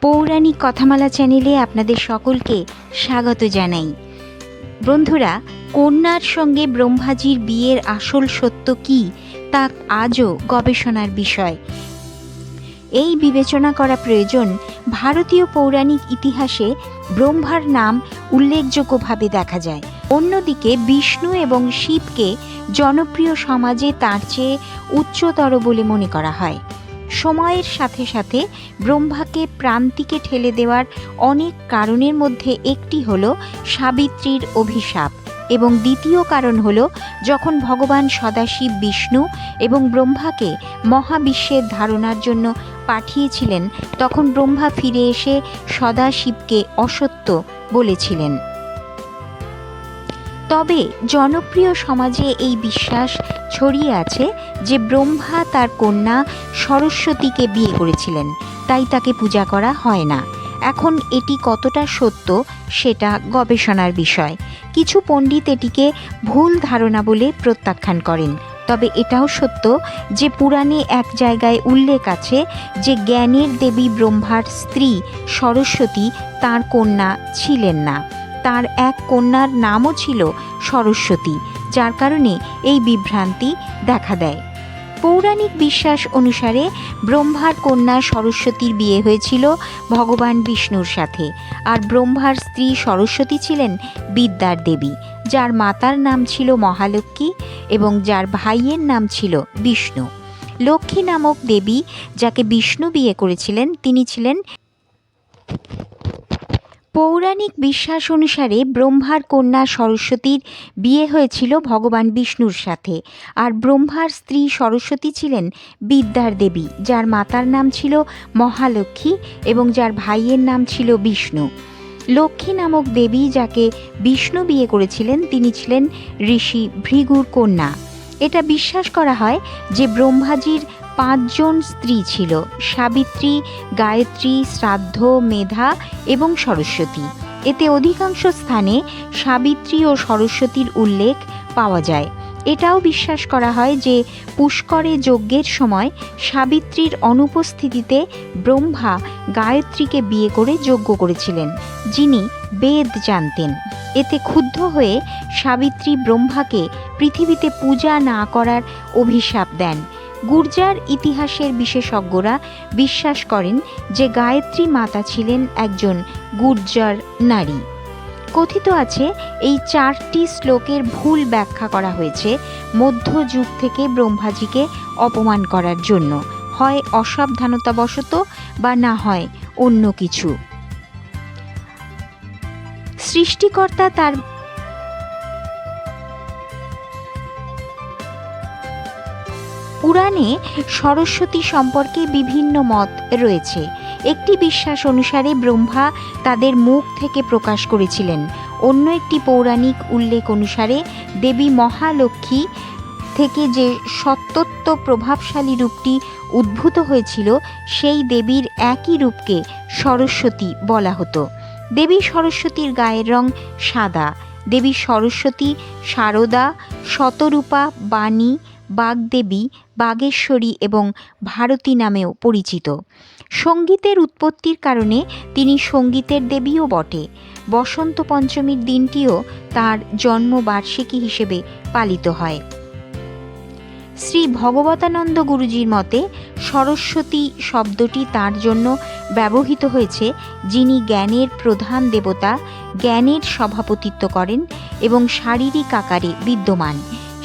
পৌরাণিক কথামালা চ্যানেলে আপনাদের সকলকে স্বাগত জানাই। বন্ধুরা, কন্যার সঙ্গে ব্রহ্মাজির বিয়ের আসল সত্য কী, তা আজও গবেষণার বিষয়। এই বিবেচনা করা প্রয়োজন ভারতীয় পৌরাণিক ইতিহাসে ব্রহ্মার নাম উল্লেখযোগ্যভাবে দেখা যায়। অন্যদিকে বিষ্ণু এবং শিবকে জনপ্রিয় সমাজে তার চেয়ে উচ্চতর বলে মনে করা হয়। সময়ের সাথে সাথে ব্রহ্মাকে প্রান্তিকে ঠেলে দেওয়ার অনেক কারণের মধ্যে একটি হল সাবিত্রীর অভিশাপ এবং দ্বিতীয় কারণ হল যখন ভগবান সদাশিব বিষ্ণু এবং ব্রহ্মাকে মহাবিশ্বের ধারণার জন্য পাঠিয়েছিলেন, তখন ব্রহ্মা ফিরে এসে সদাশিবকে অসত্য বলেছিলেন। তবে জনপ্রিয় সমাজে এই বিশ্বাস ছড়িয়ে আছে যে ব্রহ্মা তার কন্যা সরস্বতীকে বিয়ে করেছিলেন, তাই তাকে পূজা করা হয় না। এখন এটি কতটা সত্য সেটা গবেষণার বিষয়। কিছু পণ্ডিত এটিকে ভুল ধারণা বলে প্রত্যাখ্যান করেন। তবে এটাও সত্য যে পুরাণে এক জায়গায় উল্লেখ আছে যে জ্ঞানের দেবী ব্রহ্মার স্ত্রী সরস্বতী তার কন্যা ছিলেন না। তার এক কন্যার নামও ছিল সরস্বতী, যার কারণে এই বিভ্রান্তি দেখা দেয়। পৌরাণিক বিশ্বাস অনুসারে ব্রহ্মার কন্যা সরস্বতীর বিয়ে হয়েছিল ভগবান বিষ্ণুর সাথে, আর ব্রহ্মার স্ত্রী সরস্বতী ছিলেন বিদ্যার দেবী, যার মাতার নাম ছিল মহালক্ষ্মী এবং যার ভাইয়ের নাম ছিল বিষ্ণু। লক্ষ্মী নামক দেবী যাকে বিষ্ণু বিয়ে করেছিলেন, তিনি ছিলেন পৌরাণিক বিশ্বাস অনুসারে ব্রহ্মার কন্যা সরস্বতীর বিয়ে হয়েছিল ভগবান বিষ্ণুর সাথে। আর ব্রহ্মার স্ত্রী সরস্বতী ছিলেন বিদ্যার দেবী, যার মাতার নাম ছিল মহালক্ষ্মী এবং যার ভাইয়ের নাম ছিল বিষ্ণু। লক্ষ্মী নামক দেবী যাকে বিষ্ণু বিয়ে করেছিলেন, তিনি ছিলেন ঋষি ভৃগুর কন্যা। এটা বিশ্বাস করা হয় যে ব্রহ্মাজির পাঁচজন স্ত্রী ছিল, সাবিত্রী, গায়ত্রী, শ্রাদ্ধ, মেধা এবং সরস্বতী। এতে অধিকাংশ স্থানে সাবিত্রী ও সরস্বতীর উল্লেখ পাওয়া যায়। এটাও বিশ্বাস করা হয় যে পুষ্করে যজ্ঞের সময় সাবিত্রীর অনুপস্থিতিতে ব্রহ্মা গায়ত্রীকে বিয়ে করে যজ্ঞ করেছিলেন, যিনি বেদ জানতেন। এতে ক্ষুব্ধ হয়ে সাবিত্রী ব্রহ্মাকে পৃথিবীতে পূজা না করার অভিশাপ দেন। গুর্জার ইতিহাসের বিশেষজ্ঞরা বিশ্বাস করেন যে গায়ত্রী মাতা ছিলেন একজন গুর্জার নারী। কথিত আছে, এই চারটি শ্লোকের ভুল ব্যাখ্যা করা হয়েছে মধ্যযুগ থেকে ব্রহ্মাজিকে অপমান করার জন্য। হয় অসাবধানতাবশত বা না হয় অন্য কিছু। সৃষ্টিকর্তা তার পুরাণে সরস্বতী সম্পর্কে বিভিন্ন মত রয়েছে। একটি বিশ্বাস অনুসারে ব্রহ্মা তাদের মুখ থেকে প্রকাশ করেছিলেন। অন্য একটি পৌরাণিক উল্লেখ অনুসারে দেবী মহালক্ষ্মী থেকে যে সত্যত্ব প্রভাবশালী রূপটি উদ্ভূত হয়েছিল, সেই দেবীর একই রূপকে সরস্বতী বলা হতো। দেবী সরস্বতীর গায়ের রং সাদা। দেবী সরস্বতী শারদা শতরূপা, বাণী বাগদেবী, বাগেশ্বরী এবং ভারতী নামেও পরিচিত। সঙ্গীতের উৎপত্তির কারণে তিনি সঙ্গীতের দেবীও বটে। বসন্ত পঞ্চমীর দিনটিও তার জন্মবার্ষিকী হিসেবে পালিত হয়। শ্রী ভগবতানন্দ গুরুজির মতে, সরস্বতী শব্দটি তার জন্য ব্যবহৃত হয়েছে, যিনি জ্ঞানের প্রধান দেবতা, জ্ঞানের সভাপতিত্ব করেন এবং শারীরিক আকারে বিদ্যমান।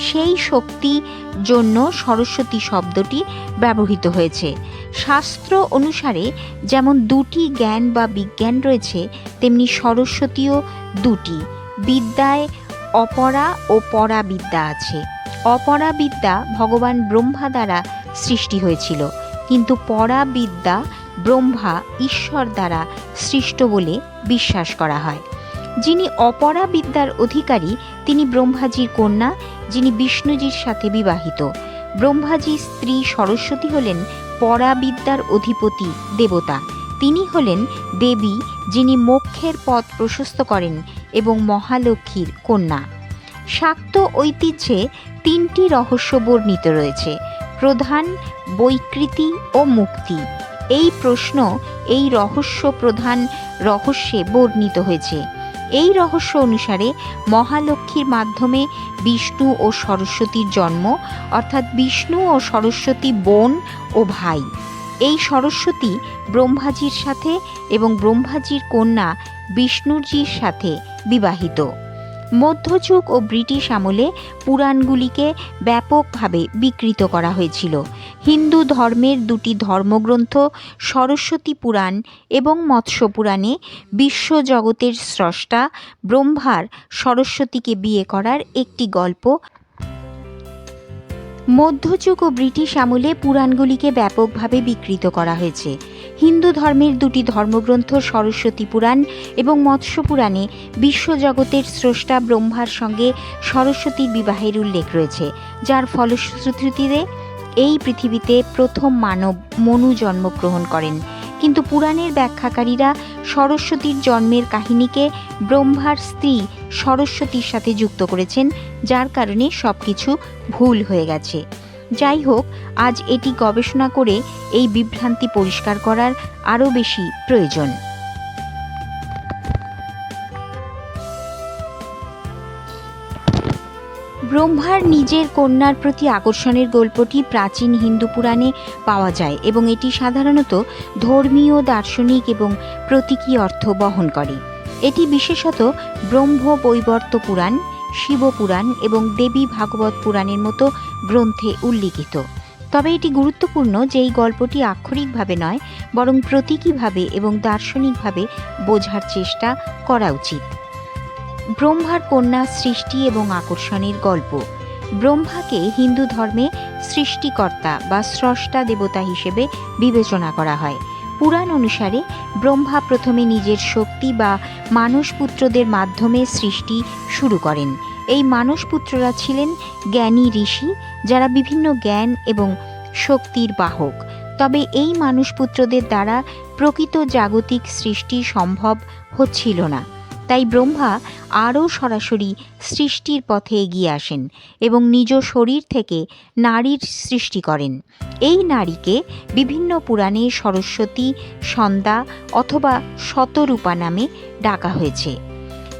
সেই শক্তি জন্য সরস্বতী শব্দটি ব্যবহৃত হয়েছে। শাস্ত্র অনুসারে যেমন দুটি জ্ঞান বা বিজ্ঞান রয়েছে, তেমনি সরস্বতীও দুটি। বিদ্যায় অপরা ও পরা বিদ্যা আছে। অপরা বিদ্যা ভগবান ব্রহ্মা দ্বারা সৃষ্টি হয়েছিল, কিন্তু পরা বিদ্যা ব্রহ্মা ঈশ্বর দ্বারা সৃষ্ট বলে বিশ্বাস করা হয়। যিনি অপরা বিদ্যার অধিকারী, তিনি ব্রহ্মাজির কন্যা, যিনি বিষ্ণুজির সাথে বিবাহিত। ব্রহ্মাজির স্ত্রী সরস্বতী হলেন পরাবিদ্যার অধিপতি, দেবতা। তিনি হলেন দেবী, যিনি মোক্ষের পথ প্রশস্ত করেন এবং মহালক্ষ্মীর কন্যা। শাক্ত ঐতিহ্যে তিনটি রহস্য বর্ণিত রয়েছে। প্রধান, বৈকৃতি ও মুক্তি। এই প্রশ্ন, এই রহস্য প্রধান রহস্যে বর্ণিত হয়েছে। এই রহস্য অনুসারে মহালক্ষ্মীর মাধ্যমে বিষ্ণু ও সরস্বতীর জন্ম, অর্থাৎ বিষ্ণু ও সরস্বতী বোন ও ভাই। এই সরস্বতী ব্রহ্মাজির সাথে এবং ব্রহ্মাজির কন্যা বিষ্ণুজির সাথে বিবাহিত। মধ্যযুগ ও ব্রিটিশ আমলে পুরাণগুলিকে ব্যাপকভাবে বিকৃত করা হয়েছিল। হিন্দু ধর্মের দুটি ধর্মগ্রন্থ, সরস্বতী পুরাণ এবং মৎস্য পুরাণে বিশ্বজগতের স্রষ্টা ব্রহ্মার সরস্বতীকে বিয়ে করার একটি গল্প। মধ্যযুগ ও ব্রিটিশ আমলে পুরাণগুলিকে ব্যাপকভাবে বিকৃত করা হয়েছে। হিন্দু ধর্মের দুটি ধর্মগ্রন্থ, সরস্বতী পুরাণ এবং মৎস্য পুরাণে বিশ্বজগতের স্রষ্টা ব্রহ্মার সঙ্গে সরস্বতীর বিবাহের উল্লেখ রয়েছে, যার ফলশ্রুতিতে এই পৃথিবীতে প্রথম মানব মনু জন্মগ্রহণ করেন। কিন্তু পুরাণের ব্যাখ্যাকারীরা সরস্বতীর জন্মের কাহিনীকে ব্রহ্মার স্ত্রী সরস্বতীর সাথে যুক্ত করেছেন, যার কারণে সব কিছু ভুল হয়ে গেছে। যাই হোক, আজ এটি গবেষণা করে এই বিভ্রান্তি পরিষ্কার করার আরও বেশি প্রয়োজন। ব্রহ্মার নিজের কন্যার প্রতি আকর্ষণের গল্পটি প্রাচীন হিন্দু পুরাণে পাওয়া যায় এবং এটি সাধারণত ধর্মীয়, দার্শনিক এবং প্রতীকী অর্থ বহন করে। এটি বিশেষত ব্রহ্ম বৈবর্ত পুরাণ শিবপুরাণ এবং দেবী ভাগবত পুরাণের মতো গ্রন্থে উল্লিখিত। তবে এটি গুরুত্বপূর্ণ যে এই গল্পটি আক্ষরিকভাবে নয়, বরং প্রতীকীভাবে এবং দার্শনিকভাবে বোঝার চেষ্টা করা উচিত। ব্রহ্মার কন্যা সৃষ্টি এবং আকর্ষণের গল্প। ব্রহ্মাকে হিন্দু ধর্মে সৃষ্টিকর্তা বা স্রষ্টা দেবতা হিসেবে বিবেচনা করা হয়। পুরাণ অনুসারে ব্রহ্মা প্রথমে নিজের শক্তি বা মানসপুত্রদের মাধ্যমে সৃষ্টি শুরু করেন। এই মানসপুত্ররা ছিলেন জ্ঞানী ঋষি যারা বিভিন্ন জ্ঞান এবং শক্তির বাহক। তবে এই মানসপুত্রদের দ্বারা প্রকৃত জাগতিক সৃষ্টি সম্ভব হচ্ছিল না। তাই ব্রহ্মা আরও সরাসরি সৃষ্টির পথে এগিয়ে আসেন এবং নিজ শরীর থেকে নারীর সৃষ্টি করেন। এই নারীকে বিভিন্ন পুরাণে সরস্বতী, সন্ধ্যা অথবা শতরূপা নামে ডাকা হয়েছে।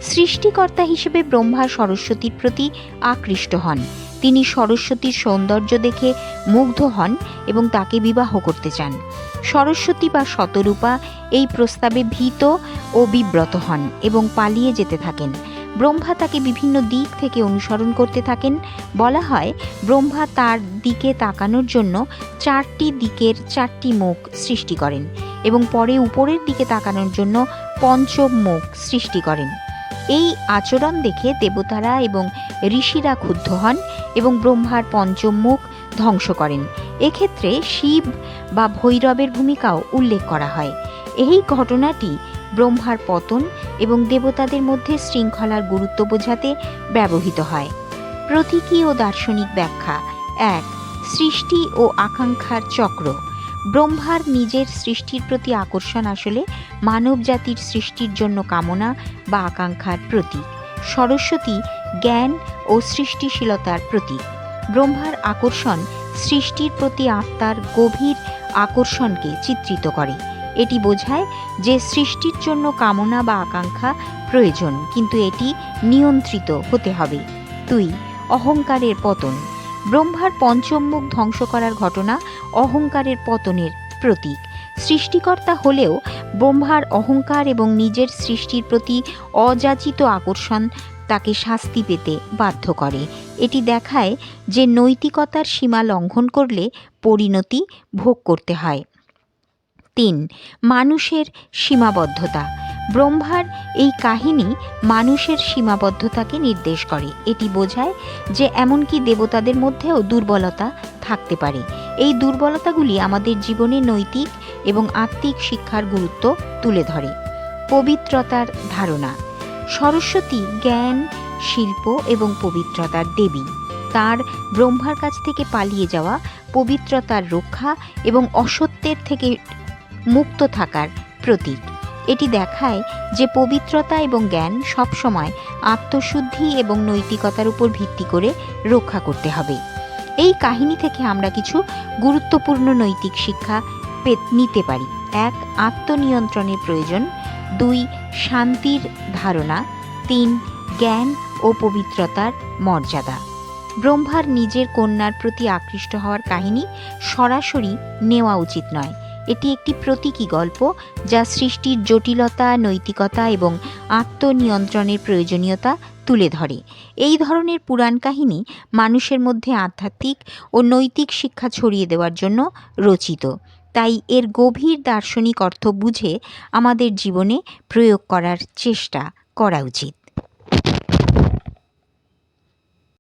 সৃষ্টিকর্তা হিসেবে ব্রহ্মা সরস্বতীর প্রতি আকৃষ্ট হন তিনি সরস্বতীর সৌন্দর্য দেখে মুগ্ধ হন এবং তাকে বিবাহ করতে চান। সরস্বতী বা শতরূপা এই প্রস্তাবে ভীত ও বিব্রত হন এবং পালিয়ে যেতে থাকেন। ব্রহ্মা তাকে বিভিন্ন দিক থেকে অনুসরণ করতে থাকেন। বলা হয়, ব্রহ্মা তার দিকে তাকানোর জন্য চারটি দিকের চারটি মুখ সৃষ্টি করেন এবং পরে উপরের দিকে তাকানোর জন্য পঞ্চম মুখ সৃষ্টি করেন। এই আচরণ দেখে দেবতারা এবং ঋষিরা ক্ষুব্ধ হন এবং ব্রহ্মার পঞ্চম মুখ ধ্বংস করেন। এক্ষেত্রে শিব বা ভৈরবের ভূমিকাও উল্লেখ করা হয়। এই ঘটনাটি ব্রহ্মার পতন এবং দেবতাদের মধ্যে শৃঙ্খলার গুরুত্ব বোঝাতে ব্যবহৃত হয়। প্রতীকী ও দার্শনিক ব্যাখ্যা। এক, সৃষ্টি ও আকাঙ্ক্ষার চক্র। ব্রহ্মার নিজের সৃষ্টির প্রতি আকর্ষণ আসলে মানব জাতির সৃষ্টির জন্য কামনা বা আকাঙ্ক্ষার প্রতীক। সরস্বতী জ্ঞান ও সৃষ্টিশীলতার প্রতীক। ব্রহ্মার আকর্ষণ সৃষ্টির প্রতি আত্মার গভীর আকর্ষণকে চিত্রিত করে। এটি বোঝায় যে সৃষ্টির জন্য কামনা বা আকাঙ্ক্ষা প্রয়োজন, কিন্তু এটি নিয়ন্ত্রিত হতে হবে। দুই, অহংকারের পতন। ব্রহ্মার পঞ্চম মুখ ধ্বংস করার ঘটনা অহংকারের পতনের প্রতীক। সৃষ্টিকর্তা হলেও ব্রহ্মার অহংকার এবং নিজের সৃষ্টির প্রতি অযাচিত আকর্ষণ তাকে শাস্তি পেতে বাধ্য করে। এটি দেখায় যে নৈতিকতার সীমা লঙ্ঘন করলে পরিণতি ভোগ করতে হয়। তিন, মানুষের সীমাবদ্ধতা। ব্রহ্মার এই কাহিনী মানুষের সীমাবদ্ধতাকে নির্দেশ করে। এটি বোঝায় যে এমনকি দেবতাদের মধ্যেও দুর্বলতা থাকতে পারে। এই দুর্বলতাগুলি আমাদের জীবনে নৈতিক এবং আত্মিক শিক্ষার গুরুত্ব তুলে ধরে। পবিত্রতার ধারণা। সরস্বতী জ্ঞান, শিল্প এবং পবিত্রতার দেবী। তার ব্রহ্মার কাছ থেকে পালিয়ে যাওয়া পবিত্রতার রক্ষা এবং অসত্যের থেকে মুক্ত থাকার প্রতীক। এটি দেখায় যে পবিত্রতা এবং জ্ঞান সবসময় আত্মশুদ্ধি এবং নৈতিকতার উপর ভিত্তি করে রক্ষা করতে হবে। এই কাহিনী থেকে আমরা কিছু গুরুত্বপূর্ণ নৈতিক শিক্ষা নিতে পারি। এক, আত্মনিয়ন্ত্রণের প্রয়োজন। দুই, শান্তির ধারণা। তিন, জ্ঞান ও পবিত্রতার মর্যাদা। ব্রহ্মার নিজের কন্যার প্রতি আকৃষ্ট হওয়ার কাহিনী সরাসরি নেওয়া উচিত নয়। এটি একটি প্রতীকী গল্প যা সৃষ্টির জটিলতা, নৈতিকতা এবং আত্মনিয়ন্ত্রণের প্রয়োজনীয়তা তুলে ধরে। এই ধরনের পুরাণ কাহিনী মানুষের মধ্যে আধ্যাত্মিক ও নৈতিক শিক্ষা ছড়িয়ে দেওয়ার জন্য রচিত। তাই এর গভীর দার্শনিক অর্থ বুঝে আমাদের জীবনে প্রয়োগ করার চেষ্টা করা উচিত।